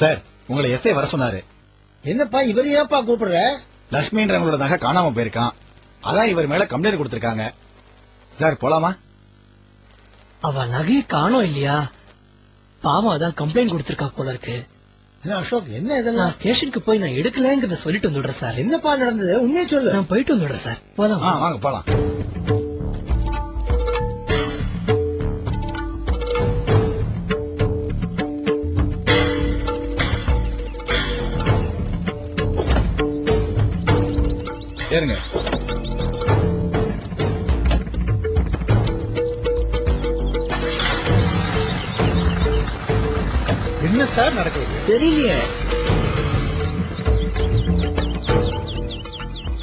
Sir உங்களை SI வர சொன்னாரு. என்னப்பா இவர் ஏப்பா கூப்பிடுற? லட்சுமின்றவங்களோட நகை காணாம போயிருக்கான். அதான் இவர் மேல கம்ப்ளைண்ட் கொடுத்திருக்காங்க. சார் போலாமா? அவ நகையை காணோம் இல்லையா? பாவம் அதான் கம்ப்ளைண்ட் கொடுத்திருக்கா போல இருக்கு. என்ன அசோக் என்ன இதெல்லாம்? ஸ்டேஷனுக்கு போய் நான் எடுக்கலங்கிறத சொல்லிட்டு வந்துடுறேன் சார். என்னப்பா நடந்தது? உண்மையை சொல்லு. நான் போயிட்டு வந்துடுறேன் சார். போலாம். வாங்க போலாம். ஏறுங்க. என்ன சார் நடக்குது? தெரியலையே.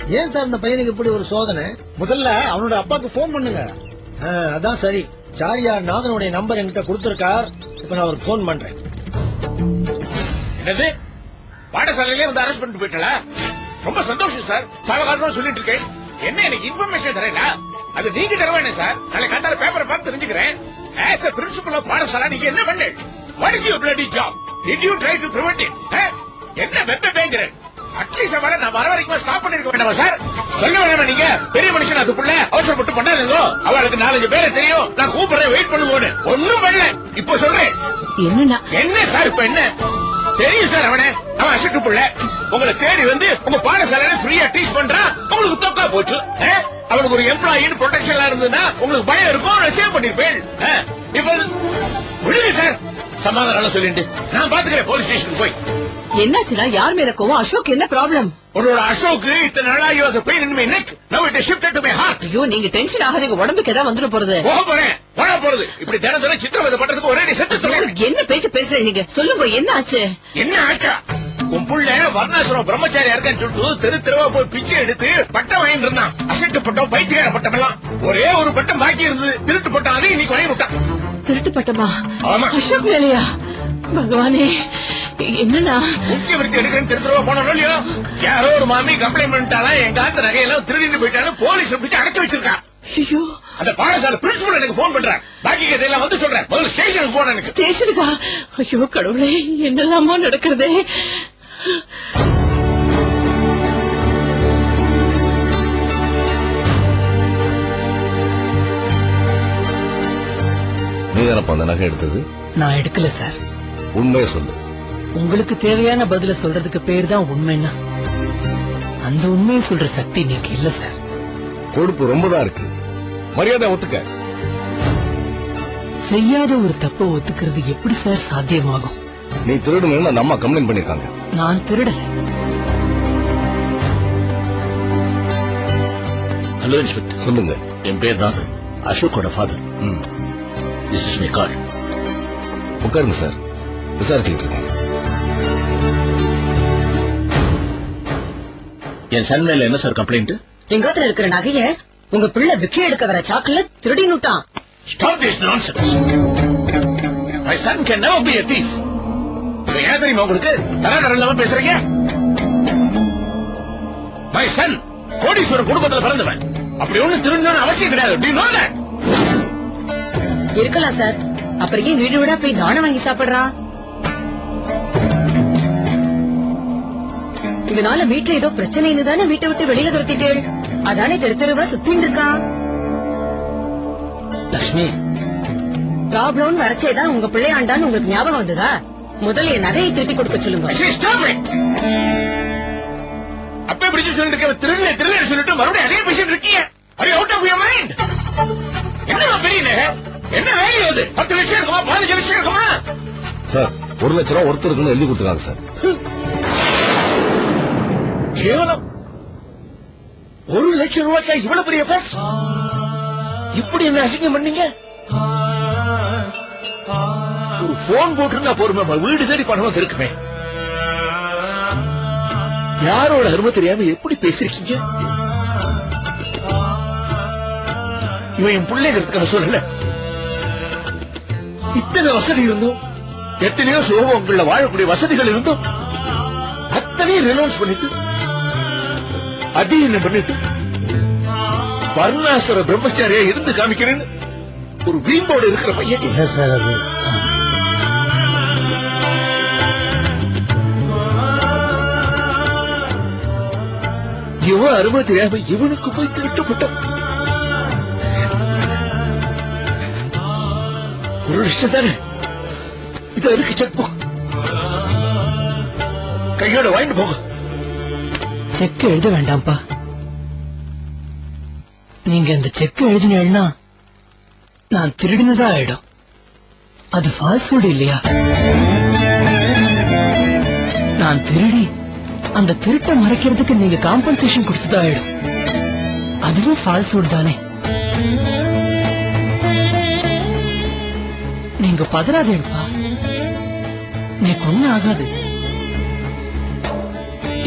ஏன் சார் இந்த பையனுக்கு இப்படி ஒரு சோதனை? முதல்ல அவனோட அப்பாக்கு போன் பண்ணுங்க. அதான் சரி. சாரியார் நாதனுடைய நம்பர் என்கிட்ட கொடுத்திருக்கார் இப்ப நான் அவருக்கு போன் பண்றேன். என்னது? பாடசாலையிலே வந்து அரெஸ்ட் பண்ணிட்டு போயிட்டல ரொம்ப சந்தோஷம் சார். சாவகாசமா சொல்லிட்டு இருக்கேன். என்ன எனக்கு இன்ஃபர்மேஷன் தரல அது நீங்க தருவானே சார். நாளை காத்தால பேப்பரை பார்த்து தெரிஞ்சுக்கிறேன். ஆஸ் a பிரின்சிபல் ஆஃப் பாடசாலை நீங்க என்ன பண்ணு? What is your bloody job did you try to prevent it என்ன வெப்ப பேங்குற அட்லீஸ்ட் அவளை நான் வர வரைக்கும் ஸ்டாப் பண்ணிருக்க வேண்டாமா சார்? சொல்ல வேணாமா நீங்க? பெரிய மனுஷன் அதுக்குள்ள அவசரப்பட்டு பண்ணாதோ அவளுக்கு நாலஞ்சு பேரை தெரியும். நான் கூப்பிடுறேன் வெயிட் பண்ணுவோன்னு. ஒண்ணும் பண்ணல. இப்போ சொல்றேன். என்ன சார் இப்ப என்ன? தெரியும் சார் அவனே. அவன் அசட்டு புள்ள. உங்களை தேடி வந்து உங்க பாடசாலையில ஃப்ரீயா டீச் பண்றான் உங்களுக்கு தொக்கா போச்சு. அவனுக்கு ஒரு எம்ப்ளாயின் ப்ரொடெக்ஷன்ல இருந்ததுன்னா உங்களுக்கு பயம் இருக்கும் சேவ் பண்ணிருப்பேன். இப்போ விடுங்க சார் சமாதானம் சொல்லிட்டு நான் பாத்துக்கிறேன் போலீஸ் ஸ்டேஷன் போய். என்னாச்சுன்னா யார் மேல கோவம்? அசோக் என்ன ப்ராப்ளம் உன்னோட அசோக்கு இத்தனை நாளா you was pain in my neck now it shifted to my heart ஐயோ நீங்க டென்ஷன் ஆகாதீங்க. உடம்புக்கு ஏதாவது வந்துட போறது? போக போறேன். போனா போறது. இப்படி தினம் தினம் சித்திரவதை பண்றதுக்கு ஒரே செத்து தொலை. என்ன பேச்சு பேசுறீங்க நீங்க? சொல்லுங்க என்ன ஆச்சு? என்ன ஆச்சா? உன் புள்ள வர்ணாசுரம் பிரம்மச்சாரியா இருக்கான்னு சொல்லிட்டு தெரு தெருவா போய் பிச்சை எடுத்து பட்டம் வாங்கிட்டு இருந்தான். அசட்டு பட்டம் பைத்தியக்கார பட்டம் எல்லாம் ஒரே ஒரு பட்டம் பாக்கி இருந்தது. திருட்டு பட்டம் அதையும் இன்னைக்கு வாங்கி விட்டான். திருட்டு பட்டமா ஆமா. அசோக் மேலையா? பகவானே என்னன்னா முக்கிய விருத்தி எடுக்கிறேன்னு தெரு தெருவா போனோம் இல்லையோ? யாரோ ஒரு மாமி கம்ப்ளைண்ட் பண்ணிட்டாலாம் எங்க ஆத்த நகையெல்லாம் திருடிட்டு போயிட்டான்னு போலீஸ் பிடிச்சு அடைச்சு வச்சிருக்கான் ஐயோ. அந்த பாடசாலை பிரின்சிபல் எனக்கு போன் பண்றேன். பாக்கி கதையெல்லாம் வந்து சொல்றேன். முதல்ல ஸ்டேஷனுக்கு போன எனக்கு. ஸ்டேஷனுக்கா? ஐயோ கடவுளே என்னெல்லாமோ நடக்கிறதே. நீ தானப்பா அந்த நகை எடுத்தது? நான் எடுக்கல சார். உண்மையை சொல்லு. உங்களுக்கு தேவையான பதில சொல்றதுக்கு பேர் தான் உண்மைன்னா. அந்த உண்மையை சொல்ற சக்தி நீங்க இல்ல சார். கொழுப்பு ரொம்ப தான் இருக்கு. மரியாதை ஒத்துக்க. செய்யாத ஒரு தப்பை ஒத்துக்கிறது எப்படி சார் சாத்தியமாகும்? நீ திருடுன்னு அந்த அம்மா கம்ப்ளைண்ட் பண்ணிருக்காங்க. நான் திருடல. ஹலோ இன்ஸ்பெக்டர் சொல்லுங்க. என் பேர் நாதன். அசோக்கோட ஃபாதர் ம். திஸ் இஸ் மை கால் உட்காருங்க சார். விசாரிச்சுக்கிட்டு இருக்கேன் என் சன் மேல என்ன சார் கம்ப்ளைண்ட் எங்கத்துல இருக்கிற நகைய உங்க பிள்ளை பிக்ஷை எடுக்க வர சாக்குல a thief. இப்ப ஏன் தெரியுமா உங்களுக்கு? தராதரம் இல்லாம பேசுறீங்க? மை சன் கோடீஸ்வர குடும்பத்துல பிறந்தவன். அப்படி ஒண்ணு திருடணும்னு அவசியம் கிடையாது. Do you know that? இருக்கலாம் சார். அப்புறம் ஏன் வீடு வீடா போய் தானம் வாங்கி சாப்பிடுறான்? இதனால வீட்டுல ஏதோ பிரச்சனைன்னு தானே வீட்டை விட்டு வெளியில துரத்திட்டு அதானே தெரு தெருவா சுத்தின்னு இருக்கான் லட்சுமி ப்ராப்ளம் வரச்சேதான் உங்க பிள்ளையாண்டான்னு உங்களுக்கு ஞாபகம் வந்ததா? முதல்ல என் நகையை திருப்பி கொடுக்க சொல்லுங்க. அப்பே பிடிச்சு சொல்லிட்டு இருக்க திருநெ திருநெ சொல்லிட்டு மறுபடியும் அதே பேசிட்டு இருக்கீங்க. You out of your mind? என்னமா பெரிய? என்ன வேல்யூ அது? பத்து லட்சம் இருக்குமா? பதினஞ்சு லட்சம் இருக்குமா? சார் ஒரு லட்ச ரூபா ஒருத்தருக்குன்னு எழுதி கொடுத்துருக்காங்க சார். கேவலம். ஒரு லட்சம் ரூபாய்க்கா இவ்வளவு பெரிய பஸ் இப்படி என்ன அசிங்கம் பண்ணீங்க? ஒரு போன் போட்டிருந்தா போருமே வீடு தேடி பணமா இருக்குமே யாரோட அருமை தெரியாம எப்படி பேசிருக்கீங்க? இவன் என் பிள்ளைங்கிறதுக்காக சொல்லல. இத்தனை வசதி இருந்தும் எத்தனையோ சுகவங்கள்ல வாழக்கூடிய வசதிகள் இருந்தும் அத்தனையும் ரினௌன்ஸ் பண்ணிட்டு அடி என்ன பண்ணிட்டு? வர்ணாசுர பிரம்மச்சாரியா இருந்து காமிக்கிறேன்னு ஒரு வீம்போட இருக்கிற பையன். இல்ல சார் அது இவன் அருமை தெரியாம இவனுக்கு போய் திருட்டப்பட்டான். ஒரு விஷயம் தானே? இதை இருக்கு செக் கையோட வாங்கிட்டு போங்க. செக் எழுத வேண்டாம்ப்பா. நீங்க இந்த செக் எழுதினீங்கன்னா நான் திருடினதா ஆயிடும் அது ஃபால்ஸ்வுட் இல்லையா? நான் திருடி அந்த திருட்டை மறைக்கிறதுக்கு நீங்க காம்பன்சேஷன் கொடுத்ததா ஆயிடும் அதுவும் ஃபால்ஸ்வுட் தானே. நீங்க பதறாதேப்பா நீ ஒண்ணு ஆகாது.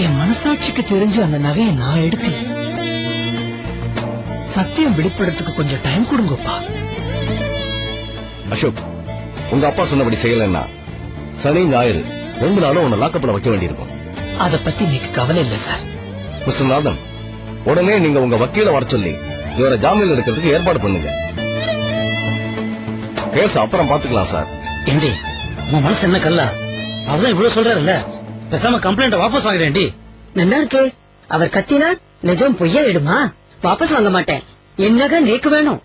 என் மனசாட்சிக்கு தெரிஞ்ச அந்த நகையை நான் எடுக்கல. சத்தியம் வெளிப்படுறதுக்கு கொஞ்சம் டைம் கொடுங்கப்பா. அசோக் உங்க அப்பா சொன்னபடி செய்யலன்னா சனி ஞாயிறு ரெண்டு நாளும் உன்னை லாக்கப்ல வைக்க வேண்டியிருக்கும். அத பத்தி நீக்கு கவலை இல்ல சார் மிஸ்டர் நாதன் உடனே நீங்க உங்க வக்கீல வர சொல்லி இவரை ஜாமீன் எடுக்கிறதுக்கு ஏற்பாடு பண்ணுங்க. கேஸ் அப்புறம் பாத்துக்கலாம் சார் ஏண்டி உன் மனசு என்ன கல்லா? அவர்தான் இவ்வளவு சொல்றாருல்ல. பேசாம கம்ப்ளைண்ட் வாபஸ் வாங்குறேன்டி நல்லா இருக்கே. அவர் கத்தினா நிஜம் பொய்யாயிடுமா? வாபஸ் வாங்க மாட்டேன். என்னக நேக்கு வேணும்?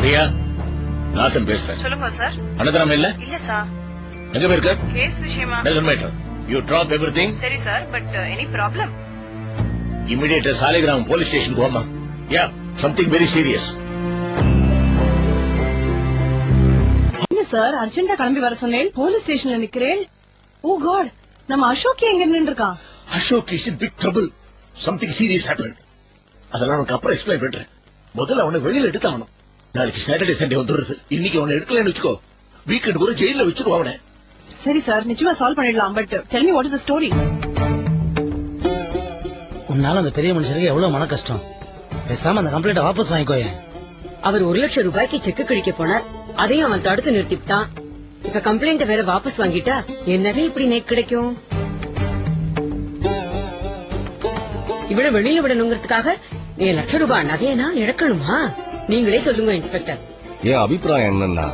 பிரியா நாத்தன் பேசுறேன். சொல்லுங்க சார். அனந்தரம் இல்ல? இல்ல சார். எங்க போயிருக்க? கேஸ் விஷயமா? Doesn't matter you drop everything சரி சார் பட் எனி ப்ராப்ளம் இமிடியேட்டா சாலிகிராம் போலீஸ் ஸ்டேஷனுக்கு வாமா யா. சம்திங் வெரி சீரியஸ் என்ன சார் அர்ஜென்டா கிளம்பி வர சொன்னேன்? போலீஸ் ஸ்டேஷன்ல நிக்கிறேன். ஓ காட் நம்ம அசோக் எங்க நின்று இருக்கான் Ashok is in big trouble something serious happen அதெல்லாம் உனக்கு அப்புறம் எக்ஸ்பிளைன் பண்றேன். முதல்ல அவனை வெளியில எடுத்தாகணும். நாளைக்கு சாட்டர்டே சண்டே வந்துடுறது. இன்னைக்கு அவனை எடுக்கலன்னு வச்சுக்கோ. வீக்கெண்ட் கூட ஜெயில வச்சிருவான் அவனை. சரி சார் நிச்சயமா சால்வ் பண்ணிடலாம் but tell me what is the story உன்னால அந்த பெரிய மனுஷனுக்கு எவ்வளவு மன கஷ்டம் பேசாம அந்த கம்ப்ளைண்ட் வாபஸ் வாங்கிக்கோயேன் அவர் ஒரு லட்சம் ரூபாய்க்கு செக் கிழிக்க போனார். அதையும் அவன் தடுத்து நிறுத்திவிட்டான். இப்ப கம்ப்ளைண்ட் வேற வாபஸ் வாங்கிட்டா என்னவே இப்படி நேக்கு கிடைக்கும்? இவள வெளியில விடணுங்கிறதுக்காக ஏழு லட்சம் ரூபாய் நகையை நான் இழக்கணுமா? நீங்களே சொல்லுங்க இன்ஸ்பெக்டர் என் அபிப்பிராயம் என்னன்னா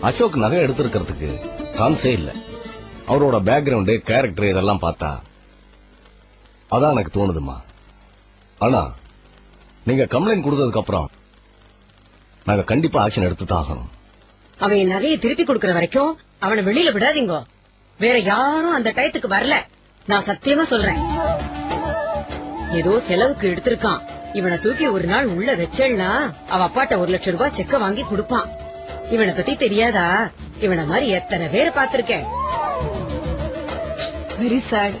அசோக் நகை எடுத்திருக்கிறதுக்கு சான்ஸே இல்ல. அவரோட பேக்ரவுண்டு கேரக்டர் இதெல்லாம் பார்த்தா அதான் எனக்கு தோணுதுமா. ஆனா நீங்க கம்ப்ளைண்ட் கொடுத்ததுக்கு அப்புறம் நாங்க கண்டிப்பா ஆக்ஷன் எடுத்து தான் ஆகணும் அவன் என் நகையை திருப்பி கொடுக்கற வரைக்கும் அவனை வெளியில விடாதீங்க. வேற யாரும் அந்த டயத்துக்கு வரல. நான் சத்தியமா சொல்றேன். ஏதோ செலவுக்கு எடுத்திருக்கான். இவனை தூக்கி ஒரு நாள் உள்ள வச்சேன்னா அவ அப்பாட்ட ஒரு லட்சம் ரூபாய் செக்க வாங்கி கொடுப்பான். இவனை பத்தி தெரியாதா? இவனை மாதிரி எத்தனை பேரை பாத்திருக்கேன் வெரி சேட்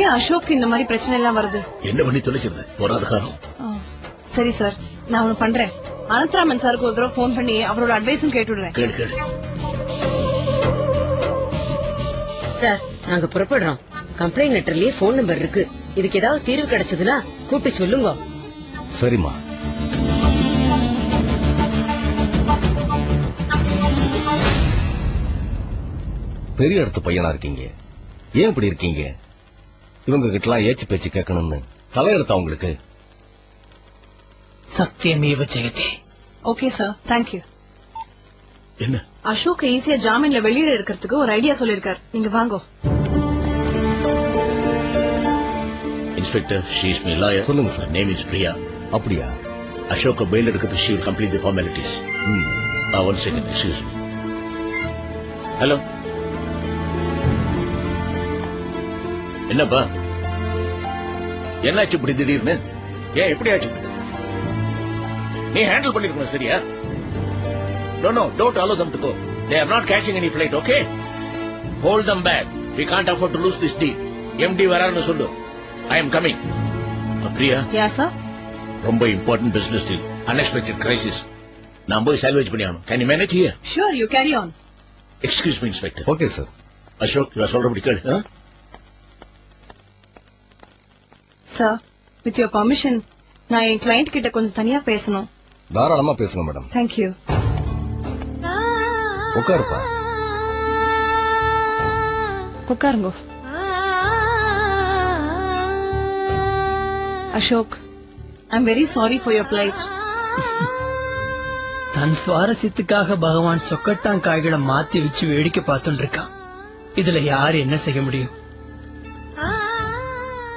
ஏன் அசோக் இந்த மாதிரி பிரச்சனை எல்லாம் வருது? என்ன பண்ணி தொலைக்கிறது? போராத காலம் சரி சார். நான் ஒண்ணு பண்றேன். அனந்தராமன் சாருக்கு ஒரு தடவை போன் பண்ணி அவரோட அட்வைஸும் கேட்டுடுறேன் கேளு கேளு. சார் நாங்க புறப்படுறோம். கம்ப்ளைண்ட் லெட்டர்லயே போன் நம்பர் இருக்கு. இதுக்கு ஏதாவது தீர்வு கிடைச்சதுன்னா கூப்பிட்டு சொல்லுங்க. சரிம்மா. பெரிய இடத்து பையனா இருக்கீங்க. ஏன் இப்படி இருக்கீங்க? இவங்க கிட்டலாம் ஏச்சு பேச்சு கேட்கணும்னு தலையெடுத்தா உங்களுக்கு? சத்தியமேவ ஜெயதே. ஓகே சார் தேங்க்யூ என்ன? அசோக் ஈஸியா ஜாமீன்ல வெளியில எடுக்கிறதுக்கு ஒரு ஐடியா சொல்லிருக்காரு நீங்க வாங்கோ. இன்ஸ்பெக்டர் ஷீஸ் மீ லாயர் சொல்லுங்க சார். நேம் இஸ் பிரியா அப்படியா? அசோக் பெயில் எடுக்கிறது she will complete the formalities. One second excuse me hello என்னப்பா? என்னாச்சு இப்படி திடீர்னு? ஏன் எப்படி ஆச்சு நீ ஹேண்டில் பண்ணிருக்கணும் சரியா? No no don't allow them to go they are not catching any flight okay hold them back we can't afford to lose this deal MD வராருன்னு சொல்லு. I am coming Priya yeah sir ரொம்ப important business deal unexpected crisis நான் போய் salvage பண்ணி ஆகணும். Can you manage here sure you carry on excuse me inspector okay sir Ashok இவன் சொல்றபடி கேளு? சார் வித் யோர் பர்மிஷன் நான் என் கிளைண்ட் கிட்ட கொஞ்சம் தனியா பேசணும். தாராளமா பேசுங்க மேடம். தேங்க்யூ உட்காருப்பா. உட்காருங்க. Ashok I am very sorry for your flight தன் சுவாரஸ்யத்துக்காக பகவான் சொக்கட்டான் காய்களை மாத்தி வச்சு வேடிக்கை பார்த்துட்டு இருக்கான் இதுல யார் என்ன செய்ய முடியும்?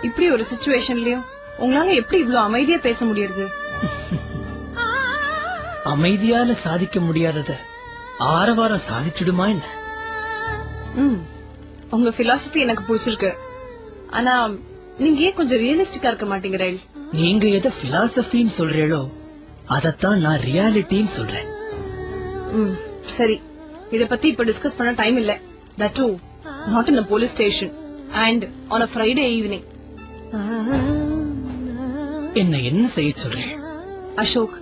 இப்படி ஒரு சுச்சுவேஷன்லயும் உங்களால எப்படி இவ்ளோ அமைதியா பேச முடியுது அமைதியால சாதிக்க முடியாதத ஆரவாரம் சாதிச்சிடுமா என்ன? ம் உங்க பிலாசபி எனக்கு பிடிச்சிருக்கு. ஆனா நீங்க ஏன் கொஞ்சம் ரியலிஸ்டிக்கா இருக்க மாட்டேங்கிறீள் நீங்க எதை பிலாசபின்னு சொல்றீங்களோ அதத்தான் நான் ரியாலிட்டின்னு சொல்றேன். ம் சரி. இத பத்தி இப்ப டிஸ்கஸ் பண்ண டைம் இல்ல. That too not in police station and on a Friday evening என்ன என்ன செய்ய சொல்றேன் அசோக்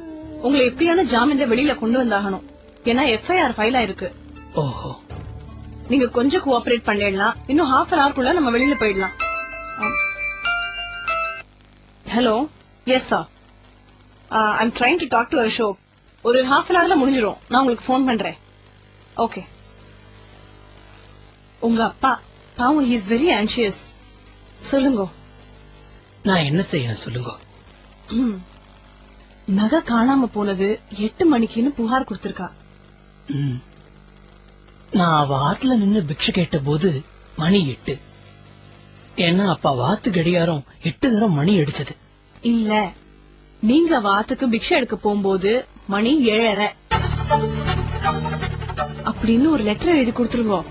உங்களை எப்படியான ஜாமீன்ல வெளியில கொண்டு வந்தாகணும். ஏன்னா எஃப்ஐஆர் ஃபைல் ஆயிருக்கு. ஓஹோ. நீங்க கொஞ்சம் கோஆபரேட் பண்ணிடலாம். இன்னும் ஹாஃப் அன் ஹவர்க்குள்ள நம்ம வெளியில போயிடலாம். Hello yes sir I'm trying to talk to Ashok ஒரு ஹாஃப் அன் ஹவர்ல முடிஞ்சிரும். நான் உங்களுக்கு ஃபோன் பண்றேன். ஓகே உங்க அப்பா பாவம் ஹி இஸ் வெரி ஆன்சியஸ் சொல்லுங்க. நான் என்ன செய்யணும் சொல்லுங்க. நகை காணாம போனது எட்டு மணிக்குன்னு புகார் கொடுத்திருக்கா. நான் அவ ஆத்துல நின்னு பிக்ஷை கேட்ட போது மணி எட்டு. ஏன்னா அப்பா வாத்து கடிகாரம் எட்டு தரம் மணி அடிச்சது. இல்ல. நீங்க வாத்துக்கு பிக்ஷை எடுக்க போகும்போது மணி ஏழரை. அப்படின்னு ஒரு லெட்டர் எழுதி கொடுத்துருங்க.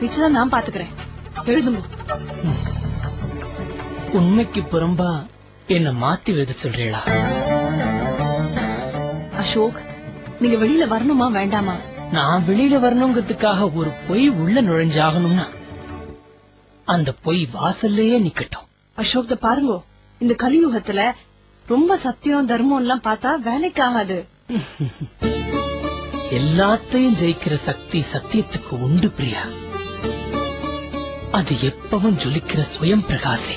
மிச்சதான் நான் பாத்துக்கிறேன். எழுதுங்க. உண்மைக்கு புறம்பா என்ன மாத்தி எழுத சொல்றீங்களா அசோக் நீங்க வெளியில வரணுமா வேண்டாமா? நான் வெளியில வரணுங்கிறதுக்காக ஒரு பொய் உள்ள நுழைஞ்சாகணும்னா அந்த பொய் வாசல்லையே நிக்கட்டும். அசோக் பாருங்க. இந்த கலியுகத்துல ரொம்ப சத்தியம் தர்மம் எல்லாம் பார்த்தா வேலைக்கு ஆகாது எல்லாத்தையும் ஜெயிக்கிற சக்தி சத்தியத்துக்கு உண்டு பிரியா. அது எப்பவும் ஜொலிக்கிற சுயம் பிரகாசே.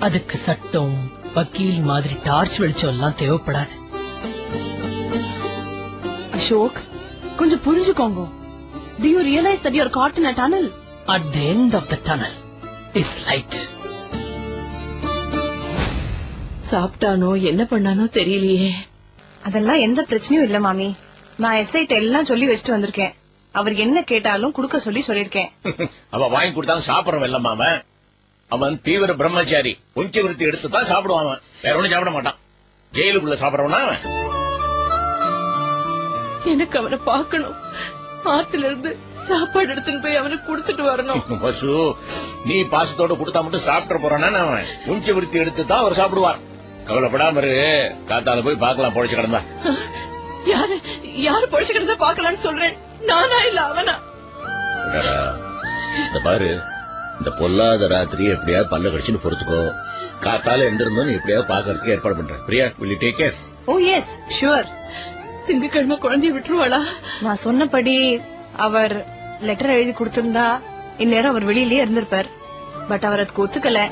அதுக்கு சட்டம் வக்கீல் மாதிரி டார்ச் வெளிச்சம் எல்லாம் தேவைப்படாது. அசோக் கொஞ்சம் புரிஞ்சுக்கோங்க. Do you realise that you're caught in a tunnel at the end of the tunnel is light சாப்பிட்டானோ என்ன பண்ணானோ தெரியலையே. அதெல்லாம் எந்த பிரச்சனையும் இல்ல மாமி. நான் எஸ்ஐட்ட எல்லாம் சொல்லி வச்சுட்டு வந்திருக்கேன். அவர் என்ன கேட்டாலும் குடுக்க சொல்லி சொல்லிருக்கேன் அவன் வாங்கி கொடுத்தாலும் சாப்பிடறவன் இல்லம்மா அவன் அவன் தீவிர பிரம்மச்சாரி. உஞ்ச விருத்தி எடுத்து தான் சாப்பிடுவான் அவன். வேற ஒண்ணும் சாப்பிட மாட்டான். ஜெயிலுக்குள்ள சாப்பிடறவனா அவன். எனக்கு அவனை பார்க்கணும். ஆத்துல இருந்து சாப்பாடு எடுத்துன்னு போய் அவனுக்கு கொடுத்துட்டு வரணும். பசு நீ பாசத்தோட கொடுத்தா மட்டும் சாப்பிட போறானா அவன். உஞ்ச விருத்தி எடுத்து தான் அவர் சாப்பிடுவார். கவலைப்படாம இரு. காத்தால போய் பார்க்கலாம் பொழைச்சு கிடந்தா. யாரு யாரு பொழைச்சுக்கிறத பாக்கலாம்னு சொல்றேன்? நானா இல்ல அவனா? இந்த பாரு. இந்த பொல்லாத ராத்திரி எப்படியாவது பல்ல கடிச்சுன்னு பொறுத்துக்கோ. காத்தால எந்திருந்தோம் எப்படியாவது பாக்குறதுக்கு ஏற்பாடு பண்றேன். Priya you take care oh yes sure திங்கக்கிழமை குழந்தைய விட்டுருவாளா? நான் சொன்னபடி அவர் லெட்டர் எழுதி கொடுத்திருந்தா இந்நேரம் அவர் வெளியிலேயே இருந்திருப்பார். பட் அவர் அதுக்கு ஒத்துக்கல.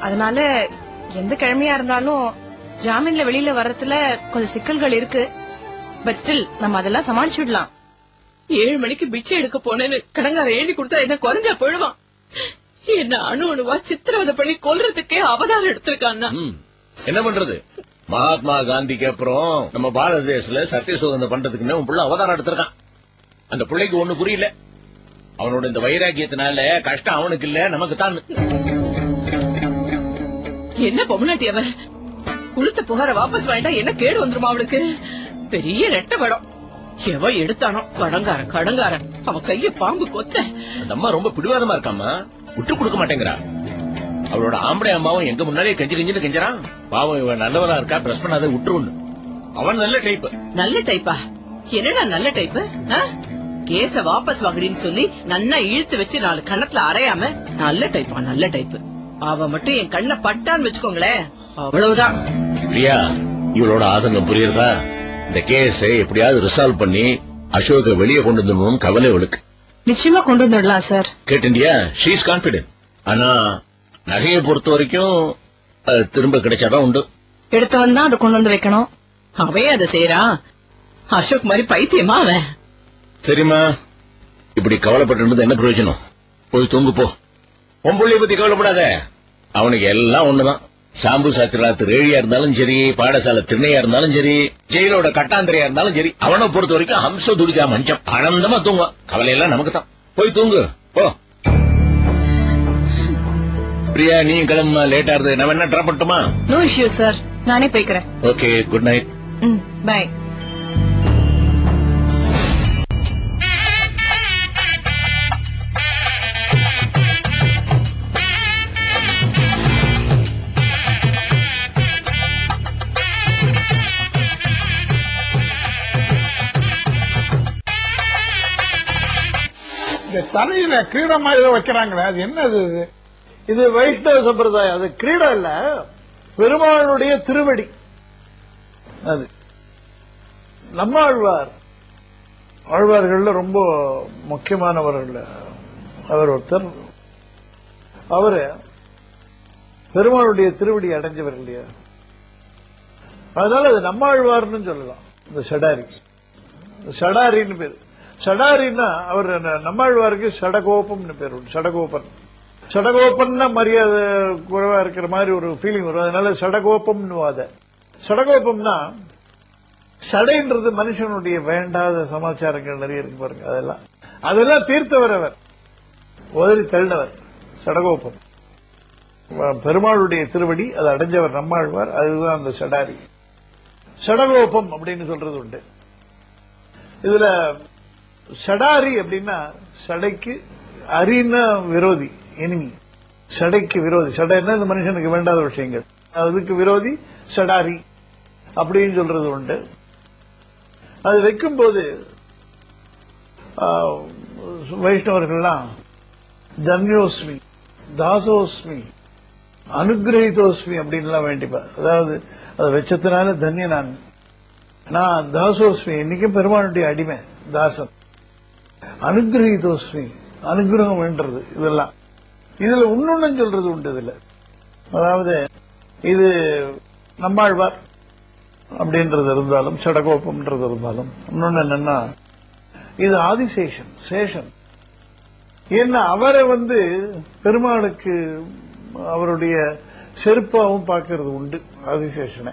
அதனால எந்த கிழமையா இருந்தாலும் ஜாமீன்ல வெளியில வர்றதுல கொஞ்சம் சிக்கல்கள் இருக்கு. பட் ஸ்டில் நம்ம அதெல்லாம் சமாளிச்சுடலாம் ஏழு மணிக்கு பிச்சை எடுக்க போனேன்னு கடங்கார எழுதி கொடுத்தா என்ன குறைஞ்சா போயிடுவான். என்ன அணு அணுவா சித்திரவதை பண்ணி கொல்றதுக்கே அவதாரம் எடுத்திருக்கான்னா. ம். என்ன பண்றது? மகாத்மா காந்திக்கு அப்புறம் நம்ம பாரத தேசத்துல சத்திய சோதனை பண்றதுக்குன்னு உன் புள்ள அவதாரம் எடுத்திருக்கான். அந்த பிள்ளைக்கு ஒண்ணு புரியல. அவனோட இந்த வைராக்கியத்தினால கஷ்டம் அவனுக்கு இல்ல நமக்கு தான் என்ன பொம்மநாட்டி அவ? குளுத்த புகார வாபஸ் வாங்கிட்டா என்ன கேடு வந்துருமா அவளுக்கு? பெரிய ரெட்ட படம் எவ எடுத்தானோ? கடங்காரன் கடங்காரன். அவன் கைய பாம்பு கொத்த. அந்த அம்மா ரொம்ப பிடிவாதமா இருக்காமா விட்டு கொடுக்க மாட்டேங்கிறா. அவளோட ஆம்பளை அம்மாவும் எங்க முன்னாடியே கெஞ்சி கெஞ்சின்னு கெஞ்சறான். பாவம் இவன் நல்லவனா இருக்கா பிரஸ் பண்ணாத விட்டுருன்னு அவன் நல்ல டைப் நல்ல டைப்பா என்னடா நல்ல டைப்பு கேஸ வாபஸ் வாங்குடின்னு சொல்லி நன்னா இழுத்து வச்சு நாலு கணத்துல அரையாம நல்ல டைப்பா நல்ல டைப்பு அவ மட்டும் என் கண்ணை பட்டான்னு வச்சுக்கோங்களேன். அவ்வளவுதான். பிரியா இவளோட ஆதங்கம் புரியுறதா? இந்த கேஸை எப்படியாவது ரிசால்வ் பண்ணி அசோக வெளியே கொண்டு வந்துடணும்னு கவலை இவளுக்கு நிச்சயமா கொண்டு வந்துடலாம் சார். கேட்டியா ஷீஸ் கான்பிடென்ட் ஆனா நகையை பொறுத்த வரைக்கும் அது திரும்ப கிடைச்சாதான் உண்டு. எடுத்தவன் தான் அதை கொண்டு வந்து வைக்கணும். அவன் அதை செய்யறான் அசோக் மாதிரி பைத்தியமா அவன். சரிம்மா. இப்படி கவலைப்பட்டு என்ன பிரயோஜனம்? போய் தூங்கு போ. உன் புள்ளைய பத்தி கவலைப்படாத. அவனுக்கு எல்லாம் ஒண்ணுதான். சாம்பு சாத்திராத்து ரேழியா இருந்தாலும் சரி பாடசாலை திண்ணையா இருந்தாலும் சரி ஜெயிலோட கட்டாந்திரையா இருந்தாலும் சரி அவனை பொறுத்த வரைக்கும் ஹம்ச துடிக்கா மனுஷன் ஆனந்தமா தூங்குவான். கவலையெல்லாம் நமக்கு தான் போய் தூங்கு போ. பிரியா நீ கிளம்ப லேட்டா இருது நம்ம என்ன ட்ராப் பண்ணட்டுமா? நோ இஷ்யூ சார் நானே போய்க்கிறேன். ஓகே குட் நைட் ம் பாய் இந்த தலையில கிரீடமா ஏதோ வைக்கிறாங்களே அது என்னது இது? இது வைஷ்ணவ சம்பிரதாயம். அது கிரீடம் இல்ல. பெருமாளுடைய திருவடி. அது. நம்மாழ்வார் ஆழ்வார்கள்ல ரொம்ப முக்கியமானவர்கள் அவர் ஒருத்தர். அவரு பெருமாளுடைய திருவடி அடைஞ்சவர் இல்லையா? அதனால அது நம்மாழ்வார்னு சொல்லலாம். இந்த சடாரி சடாரின்னு பேரு. சடாரின்னா அவர் நம்மாழ்வாருக்கு சடகோபம்னு பேர் சடகோபன் சடகோபன்னா மரியாதை குறைவா இருக்கிற மாதிரி ஒரு ஃபீலிங் வரும். அதனால சடகோபம்னு வாத சடகோபம்னா சடைன்றது மனுஷனுடைய வேண்டாத சமாச்சாரங்கள் நிறைய இருக்கு பாருங்க அதெல்லாம். அதெல்லாம் தீர்த்தவர் அவர் உதறி தள்ளினவர். சடகோபம். பெருமாளுடைய திருவடி அது அடைஞ்சவர் நம்மாழ்வார் அதுதான் அந்த சடாரி. சடகோபம் அப்படின்னு சொல்றது உண்டு. இதுல சடாரி அப்படின்னா சடைக்கு அரின விரோதி. எனிமி சடைக்கு விரோதி. சடைன்னா இந்த மனுஷனுக்கு வேண்டாத விஷயங்கள். அதுக்கு விரோதி சடாரி. அப்படின்னு சொல்றது உண்டு. அது வைக்கும்போது வைஷ்ணவர்கள்லாம் தன்யோஸ்மி தாசோஸ்மி அனுகிரகிதோஸ்மி அப்படின்லாம் வேண்டிப்பா அதாவது அதை வச்சதுனால தன்ய நான் நான் தாசோஸ்மி இன்னைக்கும் பெருமானுடைய அடிமை தாசன். அனுகிரகிதோஸ்மி அனுகிரகம் வேண்டது இதெல்லாம். இதுல இன்னொன்னு சொல்றது உண்டு இதுல. அதாவது இது நம்மாழ்வார் அப்படின்றது இருந்தாலும் சடகோப்பம்ன்றது இருந்தாலும் இன்னொன்னு என்னன்னா இது ஆதிசேஷன் சேஷன். ஏன்னா அவரை வந்து பெருமாளுக்கு அவருடைய செருப்பாவும் பார்க்கறது உண்டு ஆதிசேஷனை.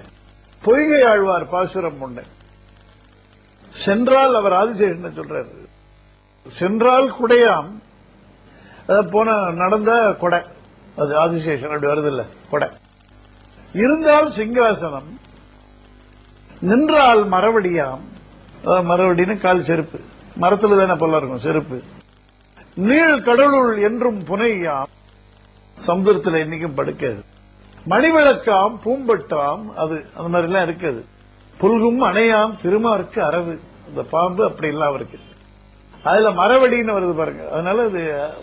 பொய்கை ஆழ்வார் பாசுரம் உண்டு சென்றால் அவர் ஆதிசேஷனை சொல்றாரு. சென்றால் குடையாம் போன நடந்த கொடை. அது ஆதிசேஷன் அப்படி வருது இல்ல கொடை. இருந்தால் சிங்காசனம் நின்றால் மரவடியாம். அதாவது மரவடின்னு கால் செருப்பு. மரத்துல தானே போல இருக்கும் செருப்பு. நீள் கடலுள் என்றும் புனையாம். சமுதிரத்தில் இன்னைக்கும் படுக்காது. மணிவிளக்காம் பூம்பட்டாம். அது அந்த மாதிரி எல்லாம் இருக்குது. புல்கும் அணையாம் திருமாருக்கு அரவு. அந்த பாம்பு அப்படி எல்லாம் இருக்கு. அதுல மரவடின்னு வருது பாருங்க. அதனால இது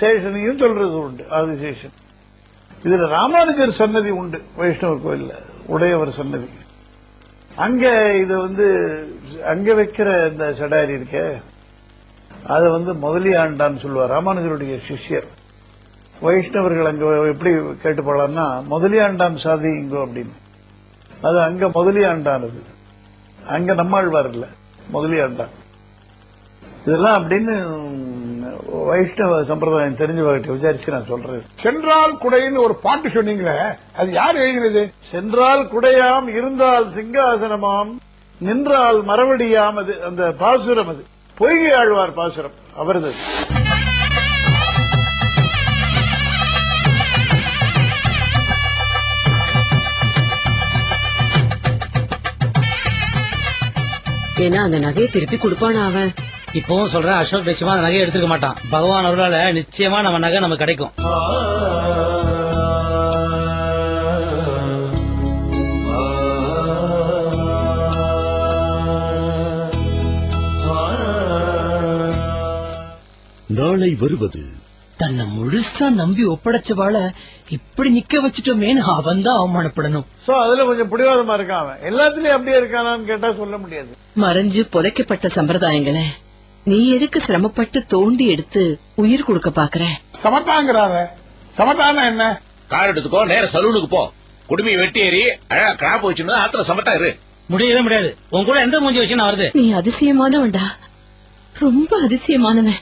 சேஷனையும் சொல்றது உண்டு ஆதிசேஷன் இதுல ராமானுஜர் சன்னதி உண்டு வைஷ்ணவ கோயில்ல உடையவர் சன்னதி. அங்க இத வந்து அங்க வைக்கிற இந்த சடாரி இருக்க அத வந்து முதலியாண்டான்னு சொல்லுவார் ராமானுஜருடைய சிஷ்யர். வைஷ்ணவர்கள் அங்க எப்படி கேட்டு போலாம்னா முதலியாண்டான் சாதி இங்கோ அப்படின்னு. அது அங்க முதலியாண்டானது அங்க நம்மாழ்வார் இல்ல முதலியாண்டான் இதெல்லாம் அப்படின்னு வைஷ்ணவ சம்பிரதாயம் தெரிஞ்சவர்கிட்ட விசாரிச்சு நான் சொல்றேன் சென்றால் குடைன்னு ஒரு பாட்டு சொன்னீங்களே அது யார் எழுதினது? சென்றால் குடையாம் இருந்தால் சிங்காசனமாம் நின்றால் மரவடியாம் அது அந்த பாசுரம் அது. பொய்கை ஆழ்வார் பாசுரம் அவரது ஏன்னா அந்த நகையை திருப்பி கொடுப்பானா அவன்? இப்பவும் சொல்றேன் அசோக் நிச்சயமா அந்த நகையை எடுத்துக்க மாட்டான். பகவான் அருளால நிச்சயமா நம்ம நகை நமக்கு கிடைக்கும். நாளை வருவது தன்னை முழுசா நம்பி ஒப்படைச்சவாள இப்படி நிக்க வச்சுட்டோமேன்னு அவன் தான் அவமானப்படணும். சோ அதுல கொஞ்சம் பிடிவாதமா இருக்கான் அவன். எல்லாத்துலயும் அப்படியே இருக்கானான்னு கேட்டா சொல்ல முடியாது. மறைஞ்சு புதைக்கப்பட்ட சம்பிரதாயங்களை நீ எதுக்கு சிரமப்பட்டு தோண்டி எடுத்து உயிர் கொடுக்க பாக்குற? சமத்தாங்கிறார சமத்தானா என்ன? கார் எடுத்துக்கோ நேர சலூனுக்கு போ. குடுமி வெட்டி ஏறி அழகா கிராப் வச்சிருந்தா ஆத்துல சமத்தா இரு. முடியவே முடியாது. உன் கூட எந்த மூஞ்சி வச்சு நான் வருது நீ அதிசயமானவன்டா. ரொம்ப அதிசயமானவன்.